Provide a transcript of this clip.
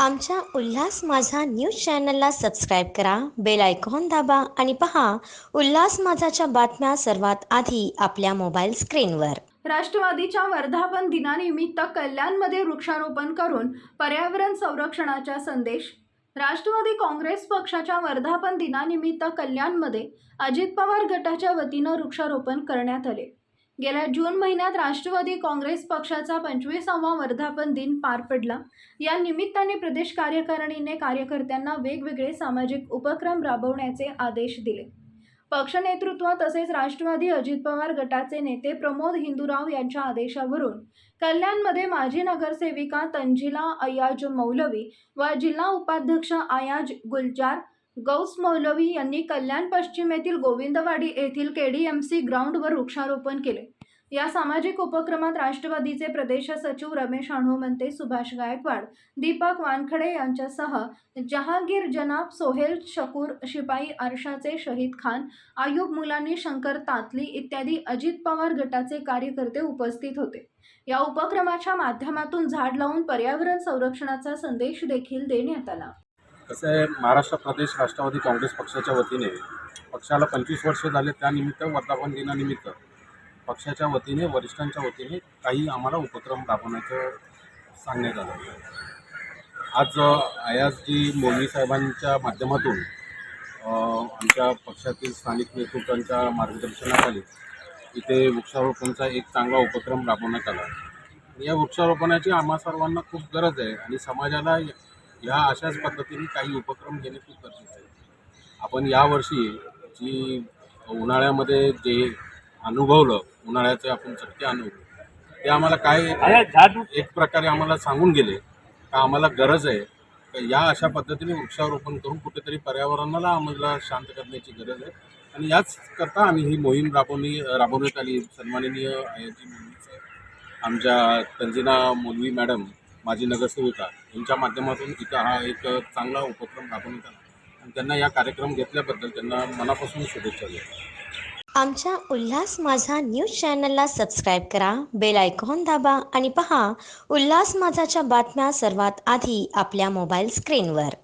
आमच्या उल्हास माझा न्यूज चॅनलला सबस्क्राईब करा बेल आयकॉन दाबा आणि पहा उल्हास माझाच्या बातम्या सर्वात आधी आपल्या मोबाईल स्क्रीनवर. राष्ट्रवादीच्या वर्धापन दिनानिमित्त कल्याणमध्ये वृक्षारोपण करून पर्यावरण संरक्षणाचा संदेश. राष्ट्रवादी काँग्रेस पक्षाच्या वर्धापन दिनानिमित्त कल्याणमध्ये अजित पवार गटाच्या वतीनं वृक्षारोपण करण्यात आले. गेल्या जून महिन्यात राष्ट्रवादी काँग्रेस पक्षाचा पंचवीसावा वर्धापन दिन पार पडला. या निमित्ताने प्रदेश कार्यकारिणीने कार्यकर्त्यांना वेगवेगळे सामाजिक उपक्रम राबवण्याचे आदेश दिले. पक्ष नेतृत्व तसेच राष्ट्रवादी अजित पवार गटाचे नेते प्रमोद हिंदूराव यांच्या आदेशावरून कल्याणमध्ये माजी नगरसेविका तंजिला अयाज मौलवी व जिल्हा उपाध्यक्ष आयाज गुलजार गौस मौलवी यांनी कल्याण पश्चिम येथील गोविंदवाडी येथील सी ग्राउंडवर वृक्षारोपण केले. या सामाजिक उपक्रमात राष्ट्रवादीचे प्रदेश सचिव रमेश अणुमंते सुभाष गायकवाड दीपक वानखडे यांच्यासह जहांगीर जनाब सोहेल शकूर शिपाई आरशाचे शहीद खान आयुब मुलानी शंकर तातली इत्यादी अजित पवार गटाचे कार्यकर्ते उपस्थित होते. या उपक्रमाच्या माध्यमातून झाड लावून पर्यावरण संरक्षणाचा संदेश देखील देण्यात आला. कसं आहे महाराष्ट्र प्रदेश राष्ट्रवादी काँग्रेस पक्षाच्या वतीने पक्षाला पंचवीस वर्ष झाले त्यानिमित्त वर्धापन दिनानिमित्त पक्षाच्या वतीने वरिष्ठांच्या वतीने काही आम्हाला उपक्रम राबवण्याचं सांगण्यात आलं. आज अ, मोदी साहेबांच्या माध्यमातून आमच्या पक्षातील स्थानिक नेतृत्वांच्या मार्गदर्शनाखाली इथे वृक्षारोपणचा एक चांगला उपक्रम राबवण्यात आला. या वृक्षारोपणाची आम्हा सर्वांना खूप गरज आहे आणि समाजाला ह्या अशाच पद्धतीने काही उपक्रम घेणे खूप गरजेचं आहे. आपण यावर्षी जी उन्हाळ्यामध्ये जे अनुभवलं उन्हाळ्याचे आपण चटके अनुभवले ते आम्हाला काय एक प्रकारे आम्हाला सांगून गेले का आम्हाला गरज आहे का या अशा पद्धतीने वृक्षारोपण करून कुठेतरी पर्यावरणाला आम्हाला शांत करण्याची गरज आहे. आणि याच करता आम्ही ही मोहीम राबवणी राबवण्यात आली. सन्माननीय आयाजी आमच्या तंजिना मोलवी मॅडम माजी नगरसेविका यांच्या माध्यमातून इथं हा एक चांगला उपक्रम राबवण्यात आला. आणि त्यांना या कार्यक्रम घेतल्याबद्दल त्यांना मनापासून शुभेच्छा देतो. आमच्या उल्हास माझा न्यूज चॅनलला सबस्क्राईब करा बेल आयकॉन दाबा आणि पहा उल्हास माझाच्या बातम्या सर्वात आधी आपल्या मोबाईल स्क्रीनवर.